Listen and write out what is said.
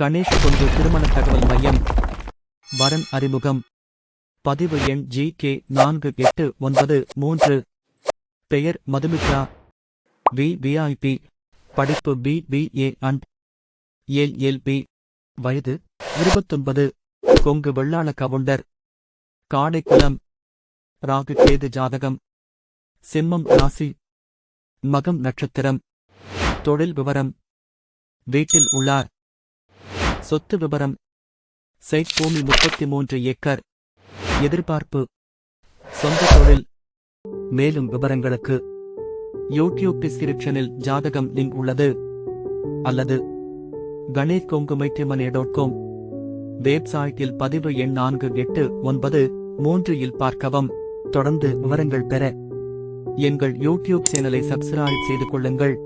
கணேஷ் கொண்டு திருமண தகவல் மையம். வரன் அறிமுகம். பதிவு எண் ஜி கே நான்கு எட்டு ஒன்பது மூன்று. பெயர் மதுமித்ரா. வி விஐபி படிப்பு B B A and. L L B. வயது இருபத்தொன்பது. கொங்கு வெள்ளாள கவுண்டர். காடைக்குளம். ராகு கேது ஜாதகம். சிம்மம் ராசி. மகம் நட்சத்திரம். தொழில் விவரம். வீட்டில் உள்ளார். சொத்து விபரம். சைட் பூமி முப்பத்தி மூன்று ஏக்கர். எதிர்பார்ப்பு. சொந்த தொழில். மேலும் விவரங்களுக்கு யூடியூப் டிஸ்கிரிப்ஷனில் ஜாதகம் லிங்க் உள்ளது. அல்லது கணேஷ் கொங்குமைட்டிமனே டாட் காம் வெப்சைட்டில் பதிவு எண் நான்கு எட்டு ஒன்பது மூன்று இல் பார்க்கவும். தொடர்ந்து விவரங்கள் பெற. எங்கள் யூடியூப் சேனலை சப்ஸ்கிரைப் செய்து கொள்ளுங்கள்.